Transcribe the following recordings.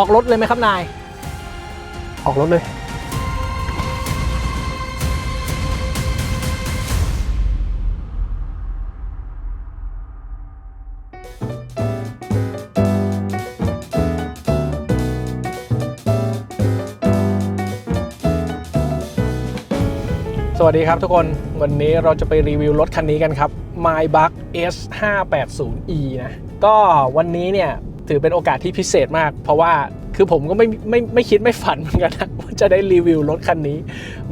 ออกรถเลยไหมครับนาย ออกรถเลย สวัสดีครับทุกคน วันนี้เราจะไปรีวิวรถคันนี้กันครับ Maybach S 5 8 0 E นะ ก็วันนี้เนี่ยถือเป็นโอกาสที่พิเศษมาก เพราะว่า คือผมก็ไม่ไม่ไม่คิดไม่ฝันเหมือนกันนะว่าจะได้รีวิวรถคันนี้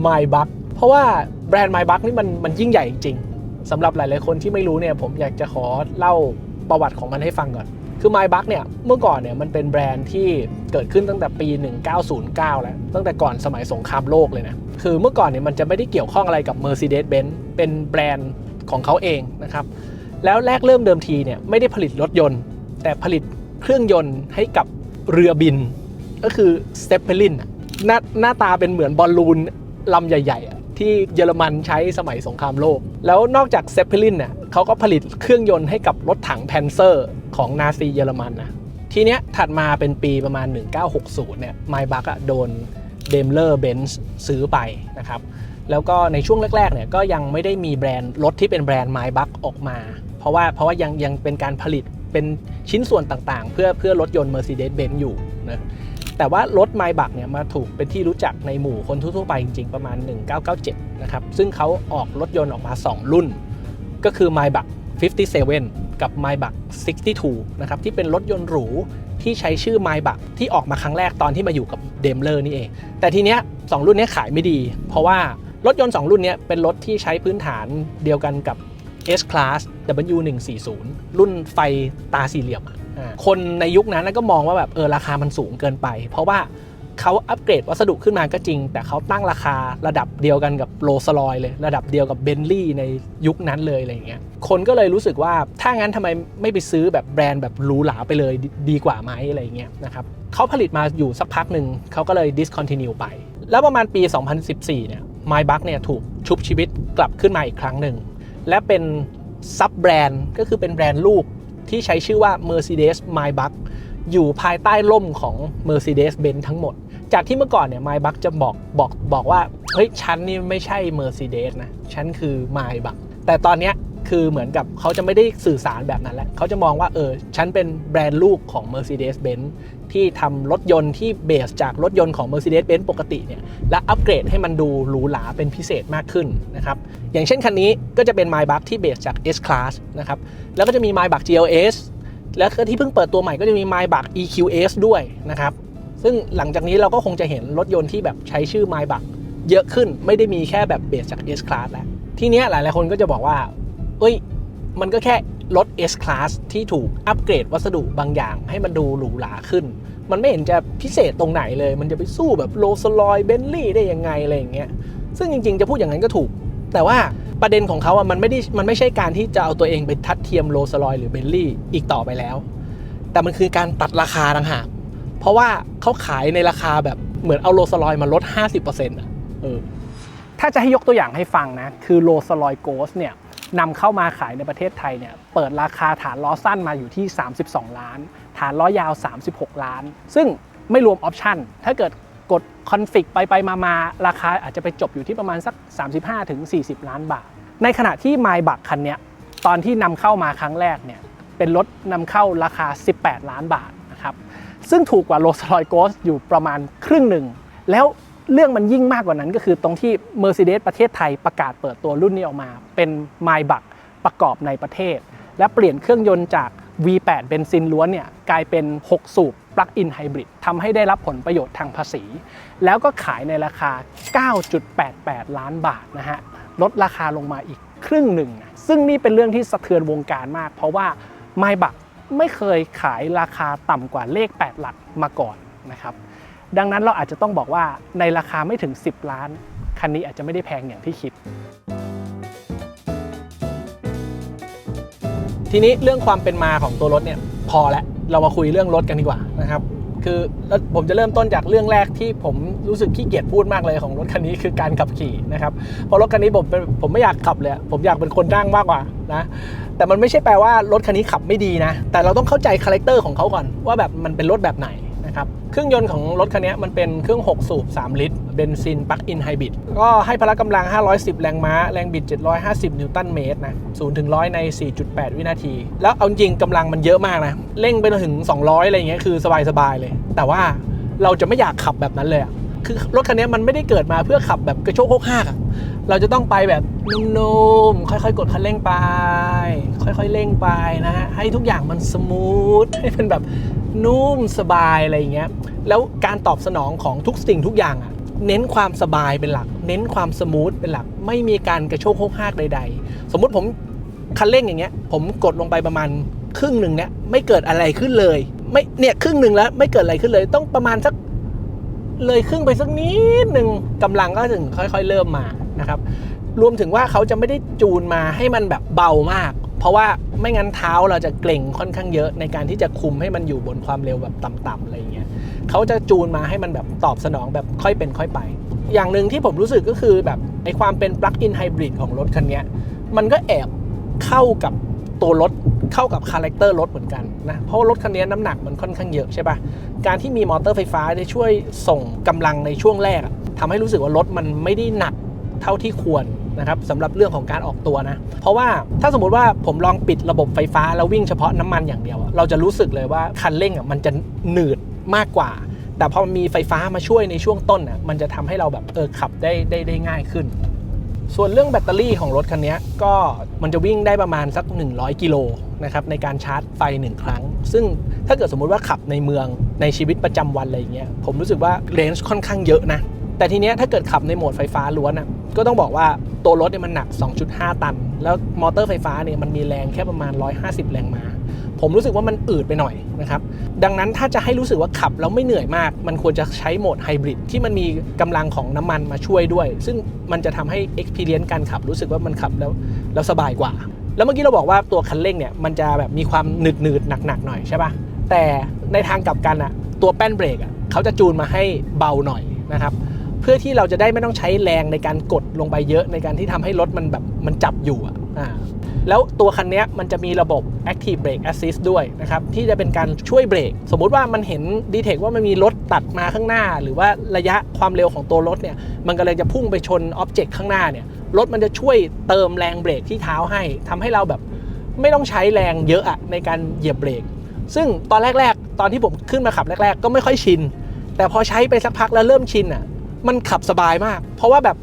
Maybach เพราะว่าแบรนด์ Maybach นี่มันมันยิ่งใหญ่จริงๆสำหรับหลาย ๆ คนที่ไม่รู้เนี่ยผมอยากจะขอเล่าประวัติของมันให้ฟังก่อน คือ Maybach เนี่ย เมื่อก่อนเนี่ยมันเป็นแบรนด์ที่เกิดขึ้นตั้งแต่ปี 1909 แล้ว ตั้งแต่ก่อนสมัยสงครามโลกเลยนะ คือเมื่อก่อนเนี่ยมันจะไม่ได้เกี่ยวข้องอะไรกับ Mercedes-Benz เป็นแบรนด์ของเขาเองนะครับ แล้วแรกเริ่มเดิมทีเนี่ยไม่ได้ผลิตรถยนต์ แต่ผลิตเครื่องยนต์ให้กับ เรือบิน ก็คือสเตปเปลินหน้าหน้าตาเป็นเหมือนบอลลูนลำใหญ่ๆ ที่เยอรมันใช้สมัยสงครามโลก แล้วนอกจากเซปเปลินเนี่ยเขาก็ผลิตเครื่องยนต์ให้กับรถถังแพนเซอร์ของนาซีเยอรมันนะทีเนี้ยถัดมาเป็นปีประมาณ 1960 เนี่ยไมบักอะโดนเดมเลอร์เบนซ์ซื้อไปนะครับแล้วก็ในช่วงแรกๆเนี่ยก็ยังไม่ได้มีแบรนด์รถที่เป็นแบรนด์ไมบักออกมา เพราะว่าเพราะว่ายังยังเป็นการผลิต เป็นชิ้นส่วนต่างๆ เพื่อเพื่อรถยนต์ Mercedes-Benz อยู่นะแต่ว่ารถไมบักเนี่ยมาถูกเป็นที่รู้จักในหมู่คนทั่วๆไปจริงๆ ประมาณ 1997 นะครับ ซึ่งเขาออกรถยนต์ออกมา 2 รุ่น ก็คือ Maybach 57 กับ Maybach 62 นะครับ ที่เป็นรถยนต์หรูที่ใช้ชื่อ m y b a c ที่ออกมาครั้งแรกตอนที่มาอยู่กับ Daimler นี่เอง แต่ทีเนี้ยสองรุ่นนี้ขายไม่ดี เพราะว่ารถยนต์ 2 รุ่นนี้เป็นรถที่ใช้พื้นฐานเดียวกันกับ S Class W140 รุ่นไฟตาสี่เหลี่ยมอะอ่าคนในยุคนั้นนะก็มองว่าแบบเออราคามันสูงเกินไป เพราะว่าเขาอัปเกรดวัสดุขึ้นมาก็จริง แต่เขาตั้งราคาระดับเดียวกันกับโรสลอยเลย ระดับเดียวกับเบนลี่ในยุคนั้นเลยอะไรอย่างเงี้ยคนก็เลยรู้สึกว่าถ้างั้นทำไมไม่ไปซื้อแบบแบรนด์แบบหรูหราไปเลยดดีกว่าไหมอะไรอย่างเงี้ยนะครับเขาผลิตมาอยู่สักพักหนึ่งเขาก็เลย discontinue ไป แล้วประมาณปี 2014 เนี่ย Maybach เนี่ยถูกชุบชีวิตกลับขึ้นมาอีกครั้งหนึ่ง และเป็นซับแบรนด์ก็คือเป็นแบรนด์ลูกที่ใช้ชื่อว่า Mercedes Maybach อยู่ภายใต้ร่มของ Mercedes-Benz ทั้งหมด จากที่เมื่อก่อนเนี่ย Maybach จะบอกบอกบอกว่า เฮ้ย ฉันนี่ไม่ใช่ Mercedes นะ ฉันคือ Maybach แต่ตอนเนี้ย คือเหมือนกับเขาจะไม่ได้สื่อสารแบบนั้นแล้วเขาจะมองว่าเออฉันเป็นแบรนด์ลูกของ Mercedes-Benz ที่ทำรถยนต์ที่เบสจากรถยนต์ของ Mercedes-Benz ปกติเนี่ยและอัปเกรดให้มันดูหรูหราเป็นพิเศษมากขึ้นนะครับอย่างเช่นคันนี้ก็จะเป็น Maybach ที่เบสจาก S Class นะครับแล้วก็จะมี Maybach GLS แล้วก็ที่เพิ่งเปิดตัวใหม่ก็จะมี Maybach EQS ด้วยนะครับซึ่งหลังจากนี้เราก็คงจะเห็นรถยนต์ที่แบบใช้ชื่อ Maybach เยอะขึ้นไม่ได้มีแค่แบบเบสจาก S Class แล้วทีเนี้ยหลายๆคนก็จะบอกว่า เอ้ย มันก็แค่รถ S Class ที่ถูกอัปเกรดวัสดุบางอย่าง ให้มันดูหรูหราขึ้น มันไม่เห็นจะพิเศษตรงไหนเลย มันจะไปสู้แบบโรสลอยเบนลี่ได้ยังไงอะไรอย่างเงี้ย ซึ่งจริงๆ จะพูดอย่างนั้นก็ถูก แต่ว่าประเด็นของเขาอะมันไม่ได้มันไม่ใช่การที่จะเอาตัวเองไปทัดเทียมโรสลอยหรือเบนลี่อีกต่อไปแล้ว แต่มันคือการตัดราคาต่างหากเพราะว่าเขาขายในราคาแบบเหมือนเอาโรสลอยมาลด 50%อะเออถ้าจะให้ยกตัวอย่างให้ฟังนะ คือโรสลอยโกสเนี่ย นำเข้ามาขายในประเทศไทยเนี่ยเปิดราคาฐานล้อสั้นมาอยู่ที่ 32 ล้าน ฐานล้อยาว 36 ล้าน ซึ่งไม่รวมออปชั่น ถ้าเกิดกดคอนฟิกไปไปมามาราคาอาจจะไปจบอยู่ที่ประมาณสัก 35-40 ล้านบาท ในขณะที่ m y b a c คันเนี้ยตอนที่นำเข้ามาครั้งแรกเนี่ยเป็นรถนำเข้าราคา 18 ล้านบาทนะครับซึ่งถูกกว่าโรสลอยโกสอยู่ประมาณครึ่งหนึ่ง แล้ว เรื่องมันยิ่งมากกว่านั้นก็คือตรงที่ Mercedes ประเทศไทยประกาศเปิดตัวรุ่นนี้ออกมา เป็น m y b a c ประกอบในประเทศ และเปลี่ยนเครื่องยนต์จาก V8 เบนซินล้วนเนี่ยกลายเป็น 6 สูบปลั๊กอินไฮบริดทำให้ได้รับผลประโยชน์ทางภาษี แล้วก็ขายในราคา 9.88 ล้านบาทนะฮะลดราคาลงมาอีกครึ่งหนึ่ง ซึ่งนี่เป็นเรื่องที่สะเทือนวงการมาก เพราะว่า m y b a c ไม่เคยขายราคาต่ำกว่าเลข 8 หลักมาก่อนนะครับ ดังนั้นเราอาจจะต้องบอกว่าในราคาไม่ถึง 10 ล้าน คันนี้อาจจะไม่ได้แพงอย่างที่คิด ทีนี้เรื่องความเป็นมาของตัวรถเนี่ยพอแล้วเรามาคุยเรื่องรถกันดีกว่านะครับ คือแล้วผมจะเริ่มต้นจากเรื่องแรกที่ผมรู้สึกขี้เกียจพูดมากเลยของรถคันนี้คือการขับขี่นะครับเพราะรถคันนี้ผมเป็นผมไม่อยากขับเลยผมอยากเป็นคนนั่งมากกว่านะแต่มันไม่ใช่แปลว่ารถคันนี้ขับไม่ดีนะ แต่เราต้องเข้าใจคาแรคเตอร์ของเขาก่อนว่าแบบมันเป็นรถแบบไหน นะครับ เครื่องยนต์ของรถคันนี้มันเป็นเครื่อง 6 สูบ 3 ลิตร เบนซินปลั๊กอินไฮบริด ก็ให้พละกำลัง 510 แรงม้า แรงบิด 750 นิวตันเมตรนะ0ถึง100 ใน 4.8 วินาที แล้วเอาจริงกำลังมันเยอะมากนะ เร่งไปถึง 200 อะไรอย่างเงี้ยคือสบายๆเลย แต่ว่าเราจะไม่อยากขับแบบนั้นเลยคือรถคันนี้มันไม่ได้เกิดมาเพื่อขับแบบกระโชกโคกหัก เราจะต้องไปแบบนุ่มๆ ค่อยๆ กดคันเร่งไป ค่อยๆ เร่งไปนะฮะ ให้ทุกอย่างมันสมูท ให้เป็นแบบนุ่มสบายอะไรอย่างเงี้ย แล้วการตอบสนองของทุกสิ่งทุกอย่างอะเน้นความสบายเป็นหลัก เน้นความสมูทเป็นหลัก ไม่มีการกระโชกโคกหักใด ๆ สมมุติผมคันเร่งอย่างเงี้ย ผมกดลงไปประมาณครึ่งหนึ่งเนี่ยไม่เกิดอะไรขึ้นเลย ไม่เนี่ยครึ่งหนึ่งแล้วไม่เกิดอะไรขึ้นเลย ต้องประมาณสักเลยครึ่งไปสักนิดหนึ่งกำลังก็ถึงค่อย ๆ เริ่มมา นะครับรวมถึงว่าเขาจะไม่ได้จูนมาให้มันแบบเบามาก เพราะว่าไม่งั้นเท้าเราจะเกร็งค่อนข้างเยอะในการที่จะคุมให้มันอยู่บนความเร็วแบบต่ำๆอะไรอย่างเงี้ยเขาจะจูนมาให้มันแบบตอบสนองแบบค่อยเป็นค่อยไป อย่างหนึ่งที่ผมรู้สึกก็คือแบบไอความเป็นปลั๊กอินไฮบริดของรถคันนี้มันก็แอบเข้ากับตัวรถเข้ากับคาแรคเตอร์รถเหมือนกันนะ เพราะรถคันนี้น้ำหนักมันค่อนข้างเยอะใช่ปะการที่มีมอเตอร์ไฟฟ้าได้ช่วยส่งกำลังในช่วงแรกอะทำให้รู้สึกว่ารถมันไม่ได้หนัก เท่าที่ควรนะครับสำหรับเรื่องของการออกตัวนะ เพราะว่าถ้าสมมติว่าผมลองปิดระบบไฟฟ้าแล้ววิ่งเฉพาะน้ำมันอย่างเดียว เราจะรู้สึกเลยว่าคันเร่งอะมันจะหนืดมากกว่า แต่พอมีไฟฟ้ามาช่วยในช่วงต้นอะมันจะทำให้เราแบบเออขับได้ได้ได้ง่ายขึ้น ส่วนเรื่องแบตเตอรี่ของรถคันนี้ก็มันจะวิ่งได้ประมาณสัก 100 กิโลนะครับในการชาร์จไฟ 1 ครั้ง ซึ่งถ้าเกิดสมมุติว่าขับในเมืองในชีวิตประจำวันอะไรอย่างเงี้ยผมรู้สึกว่าเรนจ์ค่อนข้างเยอะนะ แต่ทีเนี้ยถ้าเกิดขับในโหมดไฟฟ้าล้วนอะก็ต้องบอกว่าตัวรถเนี่ยมันหนัก 2.5 ตัน แล้วมอเตอร์ไฟฟ้าเนี่ยมันมีแรงแค่ประมาณ 150 แรงม้าผมรู้สึกว่ามันอืดไปหน่อยนะครับ ดังนั้นถ้าจะให้รู้สึกว่าขับแล้วไม่เหนื่อยมาก มันควรจะใช้โหมดไฮบริดที่มันมีกำลังของน้ำมันมาช่วยด้วย ซึ่งมันจะทำให้ experience การขับรู้สึกว่ามันขับแล้วแล้วสบายกว่า แล้วเมื่อกี้เราบอกว่าตัวคันเร่งเนี่ยมันจะแบบมีความหนืดหนืดๆหนักหน่อยใช่ปะแต่ในทางกลับกันอะตัวแป้นเบรกอะเขาจะจูนมาให้เบาหน่อยนะครับ พื่อที่เราจะได้ไม่ต้องใช้แรงในการกดลงไปเยอะในการที่ทำให้รถมันแบบมันจับอยู่อะอ่าแล้วตัวคันนี้มันจะมีระบบ Active Brake Assist ด้วยนะครับ ที่จะเป็นการช่วยเบรก สมมุติว่ามันเห็นดีเทคว่ามันมีรถตัดมาข้างหน้า หรือว่าระยะความเร็วของตัวรถเนี่ย มันกำลังจะพุ่งไปชนอ็อบเจกต์ข้างหน้าเนี่ย รถมันจะช่วยเติมแรงเบรกที่เท้าให้ทำให้เราแบบไม่ต้องใช้แรงเยอะอะในการเหยียบเบรก ซึ่งตอนแรก ๆ ตอนที่ผมขึ้นมาขับแรก ๆ ก็ไม่ค่อยชิน แต่พอใช้ไปสักพักแล้วเริ่มชินอะ มันขับสบายมาก เพราะว่าแบบ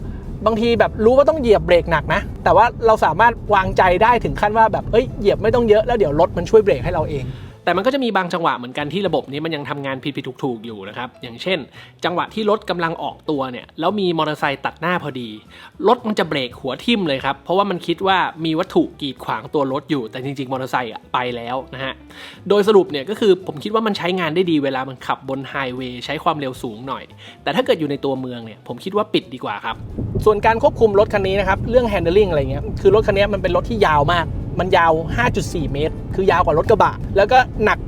บางทีแบบรู้ว่าต้องเหยียบเบรกหนักนะ แต่ว่าเราสามารถวางใจได้ถึงขั้นว่าแบบเอ้ยเหยียบไม่ต้องเยอะแล้วเดี๋ยวรถมันช่วยเบรกให้เราเอง แต่มันก็จะมีบางจังหวะเหมือนกันที่ระบบนี้มันยังทำงานผิดผิดถูกๆอยู่นะครับ อย่างเช่น จังหวะที่รถกำลังออกตัวเนี่ยแล้วมีมอเตอร์ไซค์ตัดหน้าพอดี รถมันจะเบรกหัวทิ่มเลยครับ เพราะว่ามันคิดว่ามีวัตถุกีดขวางตัวรถอยู่ แต่จริงๆ มอเตอร์ไซค์อะไปแล้วนะฮะ โดยสรุปเนี่ยก็คือผมคิดว่ามันใช้งานได้ดีเวลามันขับบนไฮเวย์ใช้ความเร็วสูงหน่อย แต่ถ้าเกิดอยู่ในตัวเมืองเนี่ยผมคิดว่าปิดดีกว่าครับ ส่วนการควบคุมรถคันนี้นะครับเรื่อง handling อะไรเงี้ยคือรถคันนี้มันเป็นรถที่ยาวมาก มันยาว 5.4 เมตร คือยาวกว่ารถกระบะ แล้วก็หนัก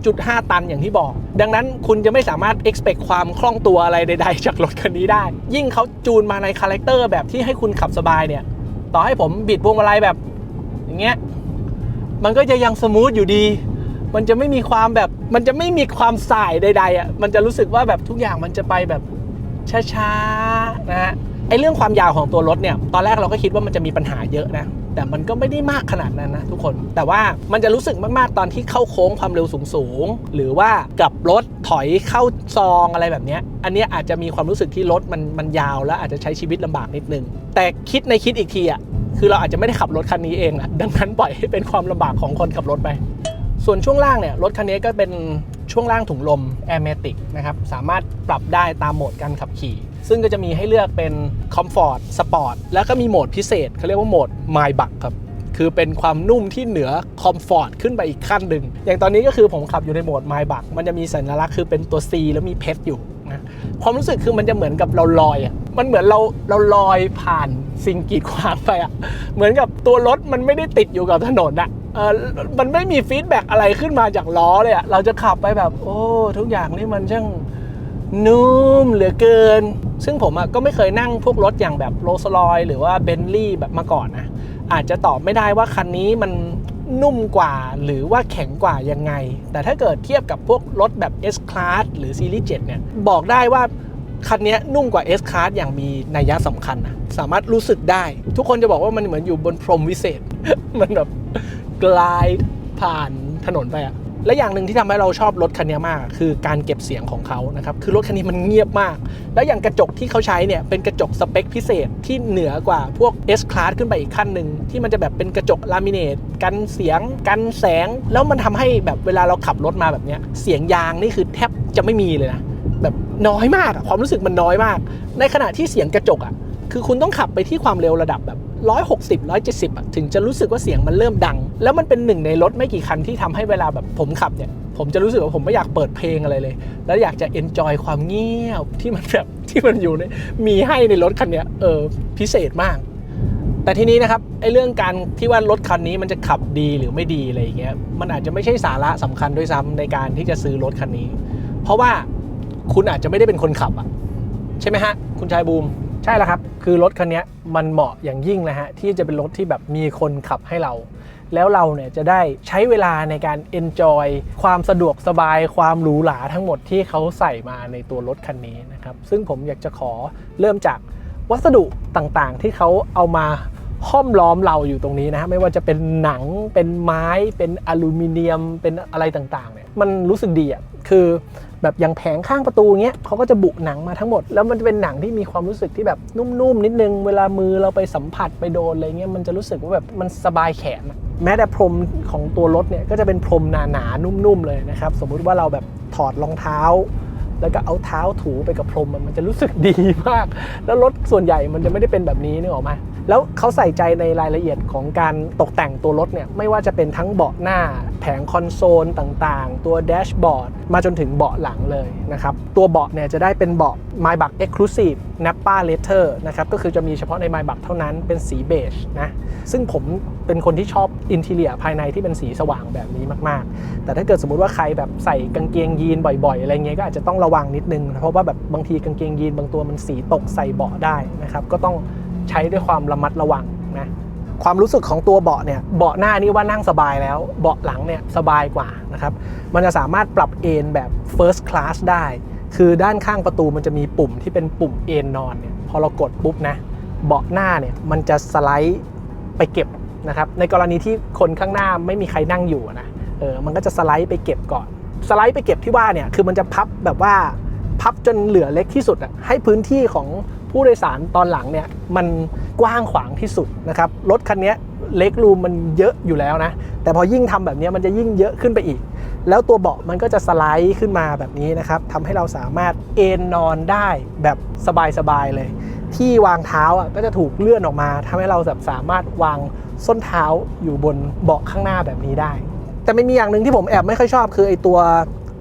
2.5 ตันอย่างที่บอก ดังนั้นคุณจะไม่สามารถ expect ความคล่องตัวอะไรใด ๆ จากรถคันนี้ได้ ยิ่งเขาจูนมาในคาแรคเตอร์แบบที่ให้คุณขับสบายเนี่ย ต่อให้ผมบิดพวงมาลัยแบบ อย่างเงี้ย มันก็จะยังสมูทอยู่ดี มันจะไม่มีความแบบ มันจะไม่มีความสายใดๆอะ มันจะรู้สึกว่าแบบทุกอย่างมันจะไปแบบช้าๆนะฮะไอเรื่องความยาวของตัวรถเนี่ย ตอนแรกเราก็คิดว่ามันจะมีปัญหาเยอะนะ แต่มันก็ไม่ได้มากขนาดนั้นนะทุกคน แต่ว่ามันจะรู้สึกมากๆตอนที่เข้าโค้งความเร็วสูงๆหรือว่ากลับรถถอยเข้าซองอะไรแบบนี้อันนี้อาจจะมีความรู้สึกที่รถมันมันยาวแล้วอาจจะใช้ชีวิตลำบากนิดนึง แต่คิดในคิดอีกทีอะคือเราอาจจะไม่ได้ขับรถคันนี้เองอะดังนั้นปล่อยให้เป็นความลำบากของคนขับรถไป ส่วนช่วงล่างเนี่ยรถคันนี้ก็เป็นช่วงล่างถุงลม a i r m a t i c นะครับสามารถปรับได้ตามโหมดการขับขี่ ซึ่งก็จะมีให้เลือกเป็น Comfort Sport แล้วก็มีโหมดพิเศษเขาเรียกว่าโหมด My b u c ครับ คือเป็นความนุ่มที่เหนือคอมฟอร์ตขึ้นไปอีกขั้นหนึ่งอย่างตอนนี้ก็คือผมขับอยู่ในโหมด My b u c มันจะมีสัญลักษณ์คือเป็นตัว C แล้วมีเพชรอยู่นะความรู้สึกคือมันจะเหมือนกับเราลอยอะมันเหมือนเราเราลอยผ่านสิ่งกีดขวางไปอะเหมือนกับตัวรถมันไม่ได้ติดอยู่กับถนนอะเออมันไม่มีฟีดแบ็กอะไรขึ้นมาจากล้อเลยอะเราจะขับไปแบบ โอ้ ทุกอย่างนี่มันช่าง นุ่มเหลือเกิน ซึ่งผมอะก็ไม่เคยนั่งพวกรถอย่างแบบโรลส์รอยหรือว่าเบนลี่แบบมาก่อนนะ อาจจะตอบไม่ได้ว่าคันนี้มันนุ่มกว่าหรือว่าแข็งกว่ายังไง แต่ถ้าเกิดเทียบกับพวกรถแบบ S Class หรือ Series 7 เนี่ย บอกได้ว่าคันนี้นุ่มกว่า S Class อย่างมีนัยยะสำคัญนะสามารถรู้สึกได้ ทุกคนจะบอกว่ามันเหมือนอยู่บนพรมวิเศษ มันแบบกลายผ่านถนนไปอะ และอย่างหนึ่งที่ทำให้เราชอบรถคันนี้มาก คือการเก็บเสียงของเขานะครับคือรถคันนี้มันเงียบมาก แล้วอย่างกระจกที่เขาใช้เนี่ยเป็นกระจกสเปคพิเศษที่เหนือกว่าพวก S Class ขึ้นไปอีกขั้นหนึ่งที่มันจะแบบเป็นกระจกลามิเนตกันเสียงกันแสง แล้วมันทำให้แบบเวลาเราขับรถมาแบบเนี้ยเสียงยางนี่คือแทบจะไม่มีเลยนะแบบน้อยมากความรู้สึกมันน้อยมาก ในขณะที่เสียงกระจกอะคือคุณต้องขับไปที่ความเร็วระดับแบบ 160 170อะถึงจะรู้สึกว่าเสียงมันเริ่มดัง แล้วมันเป็นหนึ่งในรถไม่กี่คันที่ทำให้เวลาแบบผมขับเนี่ย ผมจะรู้สึกว่าผมไม่อยากเปิดเพลงอะไรเลย แล้วอยากจะ enjoy ความเงียบที่มันแบบที่มันอยู่ในมีให้ในรถคันเนี้ยเออพิเศษมากแต่ทีนี้นะครับไอ้เรื่องการที่ว่ารถคันนี้มันจะขับดีหรือไม่ดีอะไรอย่างเงี้ยมันอาจจะไม่ใช่สาระสำคัญด้วยซ้ำในการที่จะซื้อรถคันนี้ เพราะว่าคุณอาจจะไม่ได้เป็นคนขับอะใช่ไหมฮะ คุณชายบูม ใช่แล้วครับ คือรถคันนี้มันเหมาะอย่างยิ่งนะฮะ ที่จะเป็นรถที่แบบมีคนขับให้เรา แล้วเราเนี่ยจะได้ใช้เวลาในการ enjoy ความสะดวกสบายความหรูหราทั้งหมดที่เขาใส่มาในตัวรถคันนี้นะครับ ซึ่งผมอยากจะขอเริ่มจากวัสดุต่างๆ ที่เขาเอามาห้อมล้อมเราอยู่ตรงนี้นะฮะไม่ว่าจะเป็นหนังเป็นไม้เป็นอลูมิเนียมเป็นอะไรต่างๆเนี่ยมันรู้สึกดีอะคือ แบบอย่างแผงข้างประตูเงี้ยเขาก็จะบุหนังมาทั้งหมด แล้วมันจะเป็นหนังที่มีความรู้สึกที่แบบนุ่มๆนิดนึง เวลามือเราไปสัมผัสไปโดนอะไรเงี้ยมันจะรู้สึกว่าแบบมันสบายแขนแม้แต่พรมของตัวรถเนี่ยก็จะเป็นพรมหนาๆนุ่มๆเลยนะครับสมมุติว่าเราแบบถอดรองเท้าแล้วก็เอาเท้าถูไปกับพรมมันจะรู้สึกดีมาก แล้วรถส่วนใหญ่มันจะไม่ได้เป็นแบบนี้นึกออกไหม แล้วเขาใส่ใจในรายละเอียดของการตกแต่งตัวรถเนี่ยไม่ว่าจะเป็นทั้งเบาะหน้า แผงคอนโซลต่างๆ ตัวแดชบอร์ดมาจนถึงเบาะหลังเลยนะครับ ตัวเบาะเนี่ยจะได้เป็นเบาะ m y b u c Exclusive Nappa Leather นะครับก็คือจะมีเฉพาะใน m y b u c เท่านั้นเป็นสีเบจนะซึ่งผมเป็นคนที่ชอบอินทีเลียภายในที่เป็นสีสว่างแบบนี้มากๆ แต่ถ้าเกิดสมมติว่าใครแบบใส่กางเกงยีนบ่อยๆ อะไรเงี้ยก็อาจจะต้องระวังนิดนึง เพราะว่าแบบบางทีกางเกงยีนบางตัวมันสีตกใส่เบาะได้นะครับก็ต้อง ใช้ด้วยความระมัดระวังนะความรู้สึกของตัวเบาะเนี่ยเบาะหน้านี่ว่านั่งสบายแล้ว เบาะหลังเนี่ยสบายกว่านะครับมันจะสามารถปรับเอนแบบ first class ได้ คือด้านข้างประตูมันจะมีปุ่มที่เป็นปุ่มเอนนอนเนี่ยพอเรากดปุ๊บนะเบาะหน้าเนี่ยมันจะสไลด์ไปเก็บนะครับในกรณีที่คนข้างหน้าไม่มีใครนั่งอยู่อะนะเออมันก็จะสไลด์ไปเก็บก่อน สไลด์ไปเก็บที่ว่าเนี่ยคือมันจะพับแบบว่าพับจนเหลือเล็กที่สุดอะให้พื้นที่ของ ผู้โดยสารตอนหลังเนี่ยมันกว้างขวางที่สุดนะครับรถคันนี้เล็กรูมมันเยอะอยู่แล้วนะ แต่พอยิ่งทำแบบนี้มันจะยิ่งเยอะขึ้นไปอีก แล้วตัวเบาะมันก็จะสไลด์ขึ้นมาแบบนี้นะครับทำให้เราสามารถเอนนอนได้แบบสบายๆเลย ที่วางเท้าอะก็จะถูกเลื่อนออกมาทำให้เราแบบสามารถวางส้นเท้าอยู่บนเบาะข้างหน้าแบบนี้ได้ แต่ไม่มีอย่างหนึ่งที่ผมแอบไม่ค่อยชอบคือไอตัว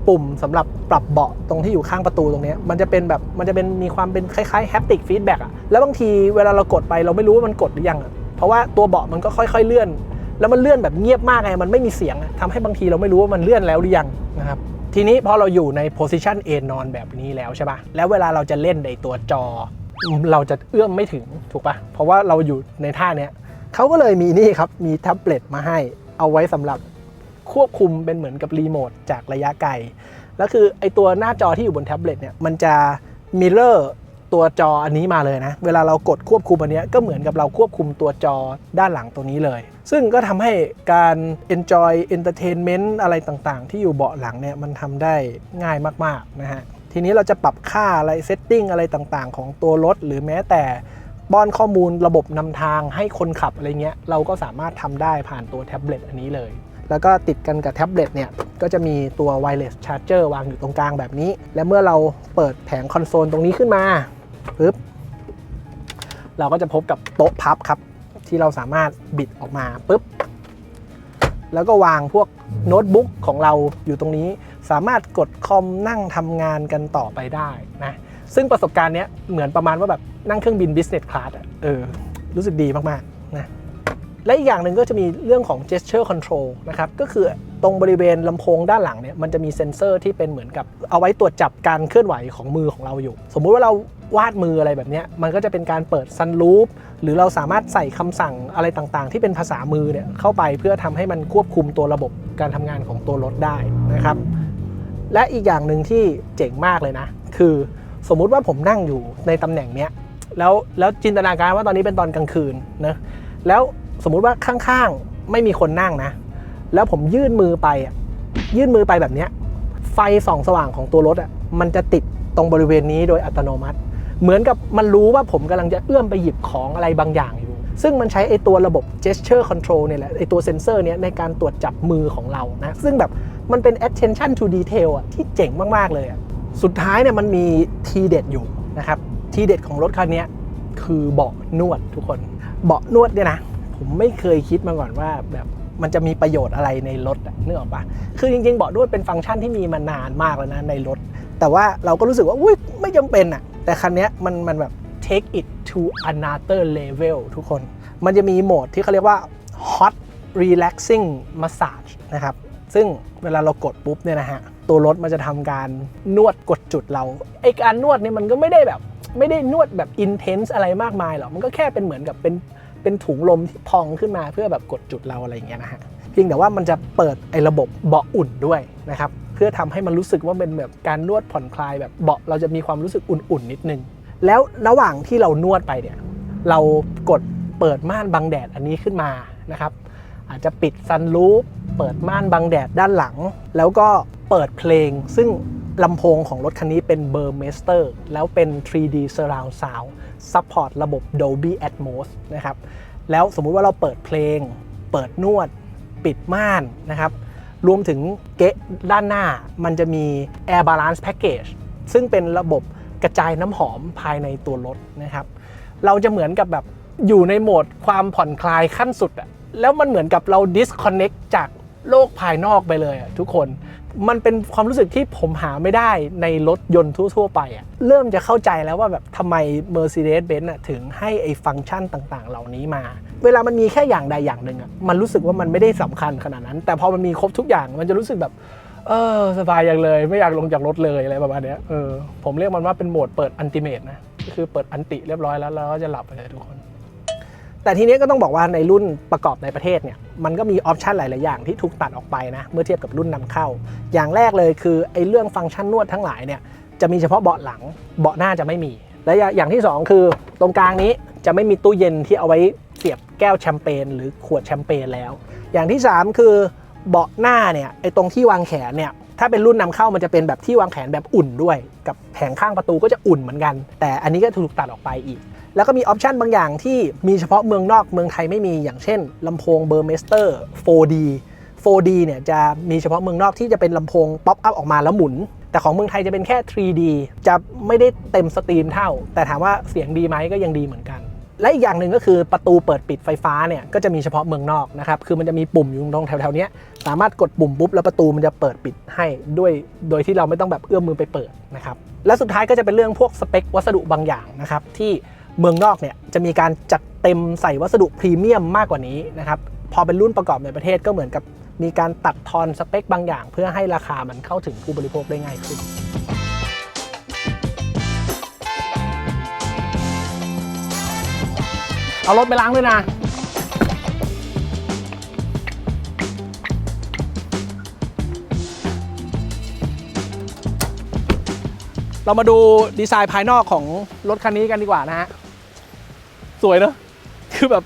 ปุ่มสำหรับปรับเบาะตรงที่อยู่ข้างประตูตรงนี้มันจะเป็นแบบมันจะเป็นมีความเป็นคล้ายๆแฮปติกฟีดแบ็กอะแล้วบางทีเวลาเรากดไปเราไม่รู้ว่ามันกดหรือยังอะเพราะว่าตัวเบาะมันก็ค่อยๆเลื่อน แล้วมันเลื่อนแบบเงียบมากไงมันไม่มีเสียงอะทำให้บางทีเราไม่รู้ว่ามันเลื่อนแล้วหรือยังนะครับทีนี้พอเราอยู่ในโพสิชันเอนนอนแบบนี้แล้วใช่ปะแล้วเวลาเราจะเล่นในตัวจอ เราจะเอื้อมไม่ถึงถูกปะเพราะว่าเราอยู่ในท่าเนี้ยเขาก็เลยมีนี่ครับมีแท็บเล็ตมาให้เอาไว้สำหรับ ควบคุมเป็นเหมือนกับรีโมทจากระยะไกล แล้วคือไอตัวหน้าจอที่อยู่บนแท็บเล็ตเนี่ยมันจะมิเรอร์ตัวจออันนี้มาเลยนะ เวลาเรากดควบคุมอันเนี้ยก็เหมือนกับเราควบคุมตัวจอด้านหลังตัวนี้เลย ซึ่งก็ทำให้การ enjoy entertainment อะไรต่างๆ ที่อยู่เบาะหลังเนี่ยมันทำได้ง่ายมากๆนะฮะ ทีนี้เราจะปรับค่าอะไรเซตติ้งอะไรต่างๆ ของตัวรถ หรือแม้แต่ป้อนข้อมูลระบบนำทางให้คนขับอะไรเงี้ยเราก็สามารถทำได้ผ่านตัวแท็บเล็ตอันนี้เลย แล้วก็ติดกันกับแท็บเล็ตเนี่ยก็จะมีตัว wireless charger วางอยู่ตรงกลางแบบนี้ และเมื่อเราเปิดแผงคอนโซลตรงนี้ขึ้นมาปึ๊บเราก็จะพบกับโต๊ะพับครับ ที่เราสามารถบิดออกมาปึ๊บแล้วก็วางพวกโน้ตบุ๊กของเราอยู่ตรงนี้ สามารถกดคอมนั่งทำงานกันต่อไปได้นะซึ่งประสบการณ์เนี้ยเหมือนประมาณว่าแบบนั่งเครื่องบิน business class อะเออรู้สึกดีมาก ๆ นะ และอีกอย่างหนึ่งก็จะมีเรื่องของ gesture control นะครับ ก็คือตรงบริเวณลำโพงด้านหลังเนี่ยมันจะมีเซ็นเซอร์ที่เป็นเหมือนกับเอาไว้ตรวจจับการเคลื่อนไหวของมือของเราอยู่ สมมุติว่าเราวาดมืออะไรแบบนี้มันก็จะเป็นการเปิด sunroof หรือเราสามารถใส่คำสั่งอะไรต่างๆ ที่เป็นภาษามือเนี่ยเข้าไปเพื่อทำให้มันควบคุมตัวระบบการทำงานของตัวรถได้นะครับ และอีกอย่างหนึ่งที่เจ๋งมากเลยนะ คือสมมุติว่าผมนั่งอยู่ในตำแหน่งเนี้ยแล้วแล้วจินตนาการว่าตอนนี้เป็นตอนกลางคืนนะแล้ว สมมุติว่าข้างๆ ไม่มีคนนั่งนะ แล้วผมยื่นมือไปยื่นมือไปแบบเนี้ยไฟส่องสว่างของตัวรถอะมันจะติดตรงบริเวณนี้โดยอัตโนมัติ เหมือนกับมันรู้ว่าผมกำลังจะเอื้อมไปหยิบของอะไรบางอย่างอยู่ ซึ่งมันใช้ไอตัวระบบ gesture control เนี่ยแหละไอตัวเซนเซอร์เนี้ยในการตรวจจับมือของเรานะ ซึ่งแบบมันเป็น attention to detail อะที่เจ๋งมาก ๆ เลยอะสุดท้ายเนี่ยมันมีทีเด็ดอยู่นะครับทีเด็ดของรถคันนี้คือเบาะนวดทุกคน เบาะนวดเนี่ยนะ ผมไม่เคยคิดมาก่อนว่าแบบมันจะมีประโยชน์อะไรในรถอะนึกออกปะคือจริงๆเบาะนวดเป็นฟังก์ชันที่มีมานานมากแล้วนะในรถ แต่ว่าเราก็รู้สึกว่าอุ้ยไม่จำเป็นอะแต่คันนี้มันมันแบบ take it to another level ทุกคน มันจะมีโหมดที่เขาเรียกว่า hot relaxing massage นะครับ ซึ่งเวลาเรากดปุ๊บเนี่ยนะฮะ ตัวรถมันจะทำการนวดกดจุดเรา ไอการนวดเนี่ยมันก็ไม่ได้แบบ ไม่ได้นวดแบบ intense อะไรมากมายหรอก มันก็แค่เป็นเหมือนกับเป็น เป็นถุงลมที่พองขึ้นมาเพื่อแบบกดจุดเราอะไรอย่างเงี้ยนะฮะเพียงแต่ว่ามันจะเปิดไอ้ระบบเบาะอุ่นด้วยนะครับเพื่อทำให้มันรู้สึกว่าเป็นแบบการนวดผ่อนคลายแบบเบาะเราจะมีความรู้สึกอุ่นๆนิดนึง แล้วระหว่างที่เรานวดไปเนี่ยเรากดเปิดม่านบังแดดอันนี้ขึ้นมานะครับอาจจะปิดซันรูฟเปิดม่านบังแดดด้านหลัง แล้วก็เปิดเพลงซึ่ง ลำโพงของรถคันนี้เป็นเบอร์เมสเตอร์แล้วเป็น 3D Surround Sound ซัพพอร์ตระบบ Dolby Atmos นะครับ แล้วสมมุติว่าเราเปิดเพลง เปิดนวด ปิดม่านนะครับ รวมถึงเกะด้านหน้ามันจะมี Air Balance Package ซึ่งเป็นระบบกระจายน้ำหอมภายในตัวรถนะครับ เราจะเหมือนกับแบบอยู่ในโหมดความผ่อนคลายขั้นสุดอะแล้วมันเหมือนกับเรา disconnect จากโลกภายนอกไปเลยอะทุกคน มันเป็นความรู้สึกที่ผมหาไม่ได้ในรถยนต์ทั่ว ๆ ไปอะเริ่มจะเข้าใจแล้วว่าแบบทำไม Mercedes-Benz อะถึงให้ไอ้ฟังก์ชันต่างๆ เหล่านี้มา เวลามันมีแค่อย่างใดอย่างหนึ่งอะมันรู้สึกว่ามันไม่ได้สำคัญขนาดนั้น แต่พอมันมีครบทุกอย่างมันจะรู้สึกแบบ เออสบายอย่างเลย ไม่อยากลงจากรถเลยอะไรประมาณเนี้ยเออผมเรียกมันว่าเป็นโหมดเปิดอันติเมตนะก็คือเปิดอันติเรียบร้อยแล้วแล้วก็จะหลับไปเลยทุกคน แต่ทีนี้ก็ต้องบอกว่าในรุ่นประกอบในประเทศเนี่ยมันก็มีออปชันหลาย ๆ อย่างที่ถูกตัดออกไปนะเมื่อเทียบกับรุ่นนำเข้า อย่างแรกเลยคือไอ้เรื่องฟังก์ชันนวดทั้งหลายเนี่ยจะมีเฉพาะเบาะหลังเบาะหน้าจะไม่มี และอย่างที่สองคือตรงกลางนี้จะไม่มีตู้เย็นที่เอาไว้เสียบแก้วแชมเปญหรือขวดแชมเปญแล้ว อย่างที่ 3 คือเบาะหน้าเนี่ยไอ้ตรงที่วางแขนเนี่ยถ้าเป็นรุ่นนำเข้ามันจะเป็นแบบที่วางแขนแบบอุ่นด้วย กับแผงข้างประตูก็จะอุ่นเหมือนกัน แต่อันนี้ก็ถูกตัดออกไปอีก แล้วก็มีออปชันบางอย่างที่มีเฉพาะเมืองนอกเมืองไทยไม่มีอย่างเช่นลำโพงเบอร์เมสเตอร์ 4D 4D เนี่ยจะมีเฉพาะเมืองนอกที่จะเป็นลำโพงป๊อปอัพออกมาแล้วหมุน แต่ของเมืองไทยจะเป็นแค่ 3D จะไม่ได้เต็มสตรีมเท่า แต่ถามว่าเสียงดีไหมก็ยังดีเหมือนกัน และอีกอย่างหนึ่งก็คือประตูเปิดปิดไฟฟ้าเนี่ยก็จะมีเฉพาะเมืองนอกนะครับ คือมันจะมีปุ่มอยู่ตรงแถวๆนี้สามารถกดปุ่มปุ๊บแล้วประตูมันจะเปิดปิดให้ด้วย โดยที่เราไม่ต้องแบบเอื้อมมือไปเปิดนะครับ และสุดท้ายก็จะเป็นเรื่องพวกสเปควัสดุบางอย่างนะครับที่ เมืองนอกเนี่ยจะมีการจัดเต็มใส่วัสดุพรีเมียมมากกว่านี้นะครับพอเป็นรุ่นประกอบในประเทศก็เหมือนกับมีการตัดทอนสเปคบางอย่าง เพื่อให้ราคามันเข้าถึงผู้บริโภคได้ง่ายขึ้น เอารถไปล้างด้วยนะเรามาดูดีไซน์ภายนอกของรถคันนี้กันดีกว่านะฮะ สวยเนอะคือแบบ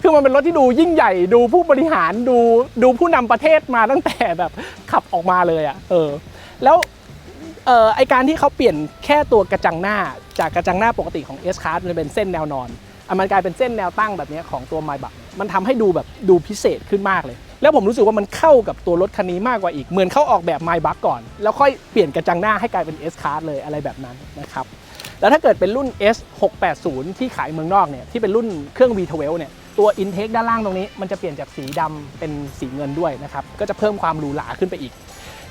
คือมันเป็นรถที่ดูยิ่งใหญ่ดูผู้บริหารดูดูผู้นำประเทศมาตั้งแต่แบบขับออกมาเลยอะ่ะเออแล้วเอ่อไอการที่เขาเปลี่ยนแค่ตัวกระจังหน้าจากกระจังหน้าปกติของ S Class มันเป็นเส้นแนวนอนอะมันกลายเป็นเส้นแนวตั้งแบบนี้ของตัว m y b a c มันทำให้ดูแบบดูพิเศษขึ้นมากเลย แล้วผมรู้สึกว่ามันเข้ากับตัวรถคันนี้มากกว่าอีกเหมือนเขาออกแบบ m y b a c ก่อน แล้วค่อยเปลี่ยนกระจังหน้าให้กลายเป็น S Class เลยอะไรแบบนั้นนะครับ แล้วถ้าเกิดเป็นรุ่น S680 ที่ขายเมืองนอกเนี่ยที่เป็นรุ่นเครื่อง V12 เนี่ยตัว intake ด้านล่างตรงนี้มันจะเปลี่ยนจากสีดำเป็นสีเงินด้วยนะครับ ก็จะเพิ่มความหรูหราขึ้นไปอีก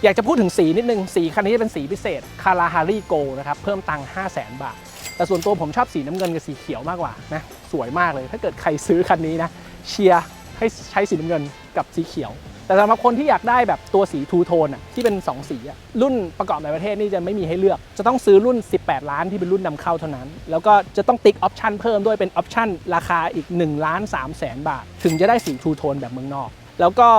อยากจะพูดถึงสีนิดนึง สีคันนี้จะเป็นสีพิเศษ Kalahari Go นะครับ เพิ่มตังค์5 0 0 0 0 0บาท แต่ส่วนตัวผมชอบสีน้ำเงินกับสีเขียวมากกว่านะสวยมากเลย ถ้าเกิดใครซื้อคันนี้นะเชียร์ให้ใช้สีน้ำเงินกับสีเขียว แต่สำหรับคนที่อยากได้แบบตัวสีทูโทนอะที่เป็น 2 สีอะรุ่นประกอบในประเทศนี่จะไม่มีให้เลือก จะต้องซื้อรุ่น 18 ล้านที่เป็นรุ่นนำเข้าเท่านั้น แล้วก็จะต้องติ๊กออปชันเพิ่มด้วยเป็นออปชันราคาอีก1ล้าน3แสนบาท ถึงจะได้สีทูโทนแบบเมืองนอก แล้วก็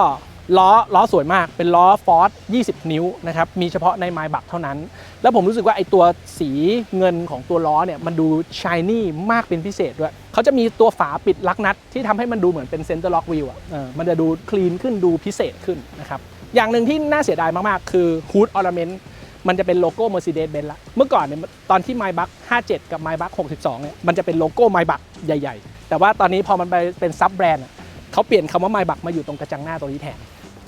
ล้อล้อสวยมากเป็นล้อฟอร์ด20 นิ้วนะครับมีเฉพาะในไมบักเท่านั้น แล้วผมรู้สึกว่าไอตัวสีเงินของตัวล้อเนี่ยมันดูชายนี่มากเป็นพิเศษด้วยเขาจะมีตัวฝาปิดลักนัด ที่ทำให้มันดูเหมือนเป็นเซนเตอร์ล็อกวิวอะมันจะดูคลีนขึ้นดูพิเศษขึ้นนะครับอย่างหนึ่งที่น่าเสียดายมากๆ คือฮูดออร์เมนต์มันจะเป็นโลโก้ Mercedes-Benz ละเมื่อก่อนเนี่ยตอนที่ m y b u c k 57 กับ m y b u c k 62เนี่ยมันจะเป็นโลโก้ m y b u c k ใหญ่ ๆ แต่ว่าตอนนี้พอมันไปเป็นซับแบรนด์เขาเปลี่ยนคำว่า m y b u c k มาอยู่ตรงกระจังหน้าตรงนี้แทน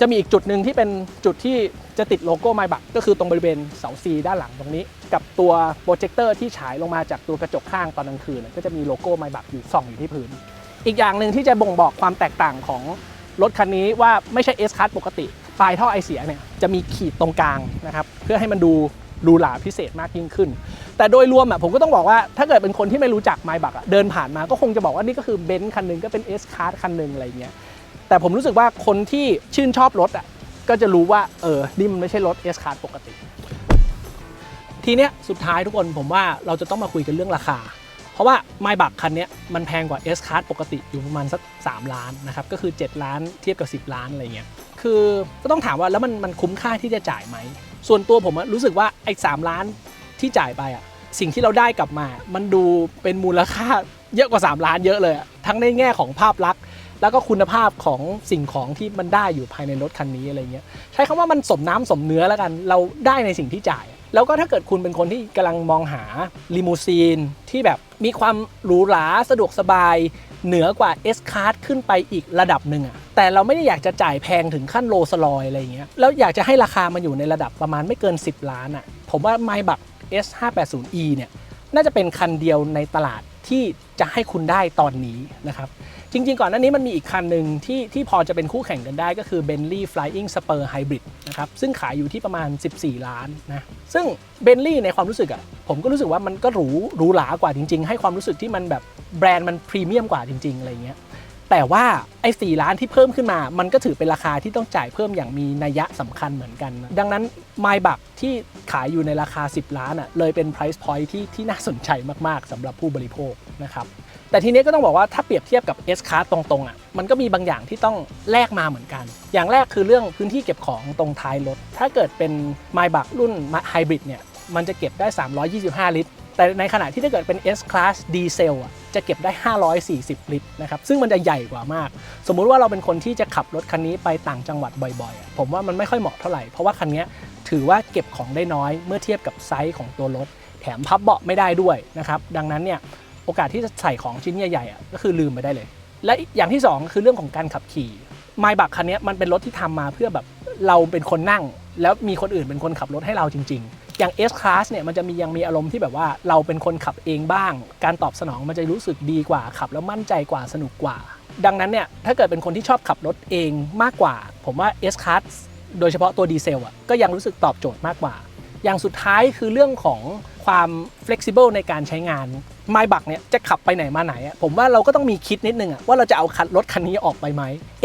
จะมีอีกจุดหนึ่งที่เป็นจุดที่จะติดโลโก้ m y b u c k ก็คือตรงบริเวณเสา C ด้านหลังตรงนี้ กับตัวโปรเจคเตอร์ที่ฉายลงมาจากตัวกระจกข้างตอนกลางคืนก็จะมีโลโก้ m y b u c k อยู่ส่องอยู่ที่พื้น อีกอย่างหนึ่งที่จะบ่งบอกความแตกต่างของรถคันนี้ว่าไม่ใช่ S Class ปกติปลายท่อไอเสียเนี่ยจะมีขีดตรงกลางนะครับเพื่อให้มันดูรูหราพิเศษมากยิ่งขึ้น แต่โดยรวมอะผมก็ต้องบอกว่าถ้าเกิดเป็นคนที่ไม่รู้จักไมบักเดินผ่านมาก็คงจะบอกว่านี่ก็คือเบนซ์คันหนึ่งก็เป็น S Class คันหนึ่งอะไรเงี้ย แต่ผมรู้สึกว่าคนที่ชื่นชอบรถอะก็จะรู้ว่าเออนี่มันไม่ใช่รถ S Class ปกติ ทีเนี้ยสุดท้ายทุกคนผมว่าเราจะต้องมาคุยกันเรื่องราคา เพราะว่าไมบักคันเนี้ยมันแพงกว่า S Class ปกติอยู่ประมาณสัก 3 ล้านนะครับก็คือ 7 ล้านเทียบกับ 10 ล้านอะไรเงี้ยคือก็ต้องถามว่าแล้วมันมันคุ้มค่าที่จะจ่ายไหม ส่วนตัวผมรู้สึกว่าไอ้3ล้านที่จ่ายไปอะสิ่งที่เราได้กลับมา มันดูเป็นมูลค่าเยอะกว่า 3 ล้านเยอะเลย ทั้งในแง่ของภาพลักษณ์ แล้วก็คุณภาพของสิ่งของที่มันได้อยู่ภายในรถคันนี้อะไรเงี้ยใช้คำว่ามันสมน้ำสมเนื้อแล้วกัน เราได้ในสิ่งที่จ่าย แล้วก็ถ้าเกิดคุณเป็นคนที่กำลังมองหาลิมูซีนที่แบบมีความหรูหราสะดวกสบาย เหนือกว่า S Class ขึ้นไปอีกระดับหนึ่งอะแต่เราไม่ได้อยากจะจ่ายแพงถึงขั้นโลสลอยอะไรเงี้ยแล้วอยากจะให้ราคามันอยู่ในระดับประมาณไม่เกิน 10 ล้านอะผมว่า m y b u c k S 5 8 0 E เนี่ยน่าจะเป็นคันเดียวในตลาดที่จะให้คุณได้ตอนนี้นะครับ จริง ๆ ก่อนหน้านี้มันมีอีกคันหนึ่งที่ที่พอจะเป็นคู่แข่งกันได้ก็คือ Bentley Flying Spur Hybrid นะครับซึ่งขายอยู่ที่ประมาณ 14 ล้านนะซึ่ง Bentley ในความรู้สึกอะ่ะผมก็รู้สึกว่ามันก็หรูหรูหรากว่าจริง ๆ ให้ความรู้สึกที่มันแบบแบรนด์มันพรีเมียมกว่าจริง ๆ อะไรเงี้ย แต่ว่าไอ้4ล้านที่เพิ่มขึ้นมา มันก็ถือเป็นราคาที่ต้องจ่ายเพิ่มอย่างมีนัยยะสำคัญเหมือนกันนะดังนั้น m y b u c k ที่ขายอยู่ในราคา 10 ล้านอะเลยเป็น price point ที่ที่น่าสนใจมากๆสำหรับผู้บริโภคนะครับแต่ทีนี้ก็ต้องบอกว่าถ้าเปรียบเทียบกับ S Class ตรงๆอะมันก็มีบางอย่างที่ต้องแลกมาเหมือนกัน อย่างแรกคือเรื่องพื้นที่เก็บของตรงท้ายรถ ถ้าเกิดเป็น m y b u c k รุ่น Hybrid เนี่ยมันจะเก็บได้ 325 ลิตร แต่ในขณะที่ถ้าเกิดเป็น S Class ดีเซลอะจะเก็บได้ 540 ลิตรนะครับ ซึ่งมันจะใหญ่กว่ามาก สมมุติว่าเราเป็นคนที่จะขับรถคันนี้ไปต่างจังหวัดบ่อยๆ ผมว่ามันไม่ค่อยเหมาะเท่าไหร่ เพราะว่าคันนี้ถือว่าเก็บของได้น้อยเมื่อเทียบกับไซส์ของตัวรถ แถมพับเบาะไม่ได้ด้วยนะครับ ดังนั้นเนี่ยโอกาสที่จะใส่ของชิ้นใหญ่ๆอะก็คือลืมไปได้เลย และอย่างที่สองคือเรื่องของการขับขี่ไมบักคันนี้มันเป็นรถที่ทำมาเพื่อแบบเราเป็นคนนั่ง แล้วมีคนอื่นเป็นคนขับรถให้เราจริง ๆ อย่าง S Class เนี่ยมันจะมียังมีอารมณ์ที่แบบว่าเราเป็นคนขับเองบ้าง การตอบสนองมันจะรู้สึกดีกว่าขับ แล้วมั่นใจกว่าสนุกกว่า ดังนั้นเนี่ยถ้าเกิดเป็นคนที่ชอบขับรถเองมากกว่า ผมว่า S Class โดยเฉพาะตัวดีเซลอะก็ยังรู้สึกตอบโจทย์มากกว่า อย่างสุดท้ายคือเรื่องของความ flexible ในการใช้งานไมบักเนี่ยจะขับไปไหนมาไหนอะผมว่าเราก็ต้องมีคิดนิดนึงอะว่าเราจะเอาคันรถคันนี้ออกไปไหม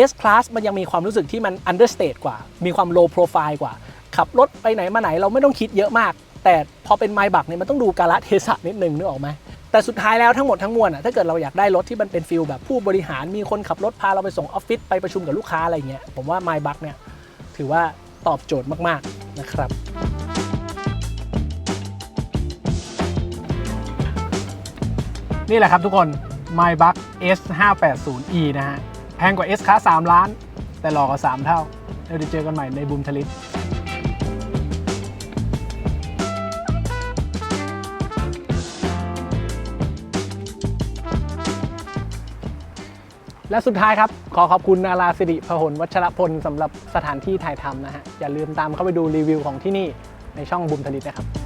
S Class มันยังมีความรู้สึกที่มัน understate กว่า มีความ low profile กว่า ขับรถไปไหนมาไหนเราไม่ต้องคิดเยอะมาก แต่พอเป็นไมบักเนี่ยมันต้องดูกาลเทศะนิดนึงนึกออกไหมแต่สุดท้ายแล้วทั้งหมดทั้งมวลอะถ้าเกิดเราอยากได้รถที่มันเป็นฟิลแบบผู้บริหารมีคนขับรถพาเราไปส่งออฟฟิศไปประชุมกับลูกค้าอะไรเงี้ยผมว่าไมบักเนี่ยถือว่าตอบโจทย์มาก ๆ นะครับ นี่แหละครับทุกคน Maybach S 5 8 0 E นะฮะ แพงกว่า S Class 3ล้าน แต่หลอกกว่า 3 เท่าเดี๋ยวเจอกันใหม่ในบูมทลิต และสุดท้ายครับ ขอขอบคุณนาราสิริพหลวัชรพลสำหรับสถานที่ถ่ายทำนะฮะ อย่าลืมตามเข้าไปดูรีวิวของที่นี่ในช่องบุมทลิตนะครับ